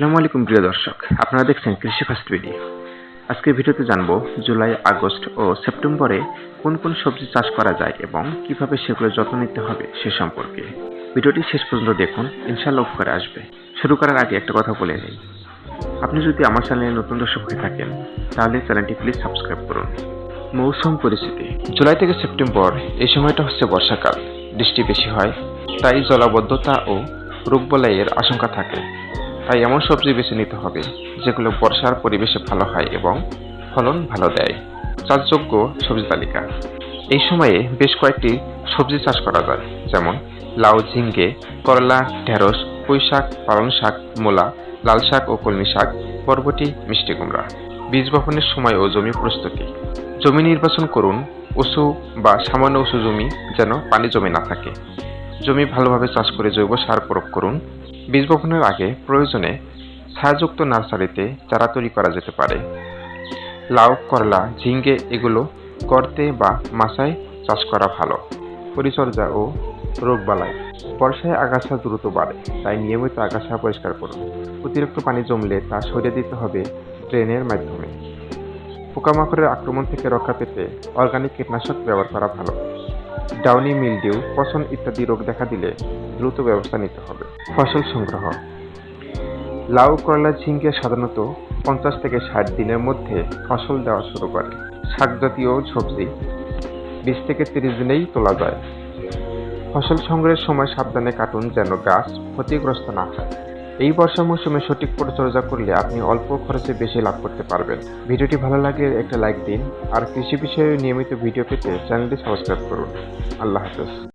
আসসালামু আলাইকুম, প্রিয় দর্শক। আপনারা দেখছেন কৃষি ফার্স্ট ভিডিও। আজকের ভিডিওতে জানব জুলাই, আগস্ট ও সেপ্টেম্বরে কোন কোন সবজি চাষ করা যায় এবং কীভাবে সেগুলো যত্ন নিতে হবে সে সম্পর্কে। ভিডিওটি শেষ পর্যন্ত দেখুন ইনশাল্লাহ উপকারে আসবে। শুরু করার আগে একটা কথা বলে নেই। আপনি যদি আমার চ্যানেলে নতুন দর্শক হয়ে থাকেন, তাহলে চ্যানেলটি প্লিজ সাবস্ক্রাইব করুন। মৌসুম পরিস্থিতি। জুলাই থেকে সেপ্টেম্বর, এই সময়টা হচ্ছে বর্ষাকাল। বৃষ্টি বেশি হয়, তাই জলাবদ্ধতা ও রোগবলয়ের আশঙ্কা থাকে। তাই এমন সবজি বেছে নিতে হবে, যেগুলো বর্ষার পরিবেশে ভালো হয় এবং ফলন ভালো দেয়। চাষযোগ্য সবজি তালিকা। এই সময়ে বেশ কয়েকটি সবজি চাষ করা যায়, যেমন লাউ, ঝিঙ্গে, করলা, ঢেঁড়স পুঁই শাক পালং শাক মূলা লাল শাক ও কলমি শাক বরবটি, মিষ্টি কুমড়া। বীজ বপনের সময় ও জমি প্রস্তুতি। জমি নির্বাচন করুন, উঁচু বা সামান্য উঁচু জমি যেন পানি জমে না থাকে। জমি ভালোভাবে চাষ করে জৈব সার প্রয়োগ করুন বীজ বপনের আগে প্রয়োজনে ছায়াযুক্ত নার্সারিতে চারা তৈরি করা যেতে পারে। লাউ, করলা, ঝিঙ্গে এগুলো করতে বা মাসায় চাষ করা ভালো। পরিচর্যা ও রোগবালাই। বর্ষায় আগাছা দ্রুত বাড়ে, তাই নিয়মিত আগাছা পরিষ্কার করুন। অতিরিক্ত পানি জমলে তা সরিয়ে দিতে হবে ড্রেনের মাধ্যমে। পোকামাকড়ের আক্রমণ থেকে রক্ষা পেতে অর্গানিক কীটনাশক ব্যবহার করা ভালো। ডাউনি মিলডিউ পচন ইত্যাদি রোগ দেখা দিলে দ্রুত ব্যবস্থা নিতে হবে। ফসল সংগ্রহ। লাউ, করলা, ঝিঙ্গে সাধারণত পঞ্চাশ থেকে ষাট দিনের মধ্যে ফসল দেওয়া শুরু করে। শাক জাতীয় সবজি বিশ থেকে তিরিশ দিনেই তোলা যায়। ফসল সংগ্রহের সময় সাবধানে কাটুন যেন গাছ ক্ষতিগ্রস্ত না হয়। এই বর্ষা মৌসুমে সঠিক পরিচর্যা করলে আপনি অল্প খরচে বেশি লাভ করতে পারবেন। ভিডিওটি ভালো লাগে একটা লাইক দিন। আর কৃষি বিষয়ে নিয়মিত ভিডিও পেতে চ্যানেলটি সাবস্ক্রাইব করুন। আল্লাহ হাফেজ।